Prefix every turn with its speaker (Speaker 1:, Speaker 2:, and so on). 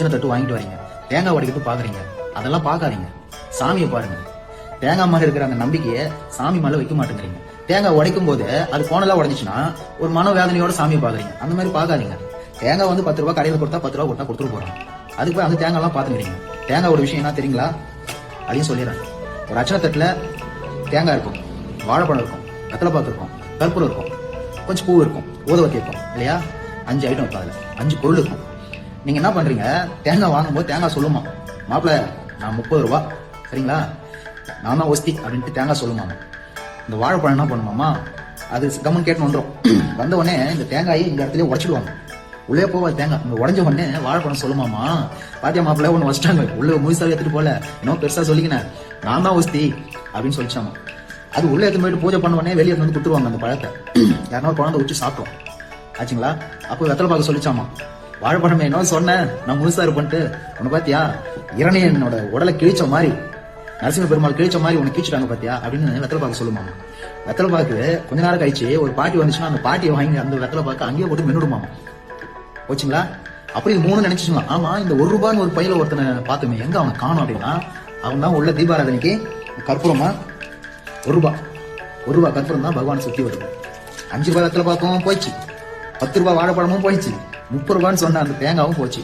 Speaker 1: அர்ச்சனை தட்டு வாங்கிட்டு வரீங்க. தேங்காய் உடைக்கிறது பாக்குறீங்க. அதெல்லாம் பார்க்காதீங்க சாமியை பாருங்க. தேங்காய் மேல இருக்கிற அந்த நம்பிக்கையை சாமி மேல வைக்க மாட்டேங்கிறீங்க. தேங்காய் உடைக்கும் போது அது போனெல்லாம் உடஞ்சிச்சுன்னா ஒரு மன வேதனையோட சாமியை பாக்குறீங்க. அந்த மாதிரி பார்க்காதீங்க தேங்காய் வந்து பத்து ரூபாய் கடையில் கொடுத்தா பத்து ரூபா கொடுத்தா கொடுத்துட்டு போறோம் அதுக்கு போய் அந்த தேங்காய்லாம் பாத்துக்கிறீங்க. தேங்காயோட விஷயம் என்ன தெரியுங்களா? அதையும் சொல்லிடுறேன். ஒரு அச்சனை தட்டுல தேங்காய் இருக்கும். வாழைப்பழம் இருக்கும். வெத்தலை இருக்கும். கற்பூரம் இருக்கும். கொஞ்சம் பூ இருக்கும். ஊதவத்தி இருக்கும். இல்லையா? அஞ்சு ஐட்டம் இருக்கும் அதுல. அஞ்சு பொருள் இருக்கும். நீங்க என்ன பண்றீங்க? தேங்காய் வாங்கும்போது தேங்காய் சொல்லுமா மாப்பிள்ள நான் முப்பது ரூபா. சரிங்களா? நான் தான் ஒஸ்தி அப்படின்ட்டு தேங்காய் சொல்லுமாமா இந்த வாழைப்பழம் என்ன பண்ணுமாமா? அது கம்மன் கேட்டு வந்துடும் வந்த உடனே இந்த தேங்காயை இந்த இடத்துல உடச்சிடுவாங்க. உள்ளே போவாது தேங்காய் இந்த உடஞ்ச உடனே வாழைப்பழம் சொல்லுமாமா. பாத்தியா மாப்பிள்ள ஒன்று வச்சிட்டாங்க உள்ளே முழுசாக எடுத்துட்டு போல. இன்னும் பெருசா சொல்லிக்கினேன் நான் தான் ஒஸ்தி அப்படின்னு சொல்லிச்சாமா. அது உள்ளே எடுத்து போயிட்டு பூஜை பண்ண உடனே வெளியே வந்து கொடுத்துருவாங்க அந்த பழத்தை. யாருன்னா குழந்தை வச்சு சாப்பிட்டோம். ஆச்சுங்களா? அப்போ வெத்தலை பார்க்க சொல்லிச்சாமா. வாழைப்பழமே என்ன சொன்னேன். நான் முழுசா இருப்பேன்ட்டு உன்னை பாத்தியா இரணையனோட என்னோட உடலை கிழிச்ச மாதிரி நரசிம்ம பெருமாள் கிழிச்ச மாதிரி உனக்கு கிழிச்சிட்டாங்க பாத்தியா அப்படின்னு வெத்தலை பார்க்க சொல்லுமாமா. வெத்தலை பாக்கு கொஞ்ச நேரம் கழிச்சு ஒரு பாட்டி வந்துச்சுன்னா அந்த பாட்டியை வாங்கி அந்த வெத்தலை பாக்க அங்கேயே போட்டு மென்னுடுமாமா. போச்சுங்களா? அப்படி இது மூணு நினைச்சுங்களா ஆமா இந்த ஒரு ரூபான்னு ஒரு பையில ஒருத்தனை பார்த்துமே எங்க அவனை காணும் அப்படின்னா அவன் தான் உள்ள தீபாராதனைக்கு கற்பூரமா ஒரு ரூபா. ஒரு ரூபா கற்பூரம் தான் பகவானை சுத்தி வருது. அஞ்சு ரூபாய் வெத்தலை பார்க்கவும் போயிடுச்சு. பத்து ரூபாய் வாழைப்பழமும் போயிடுச்சு. முப்பது ரூபான்னு சொன்ன அந்த தேங்காவும் போச்சு.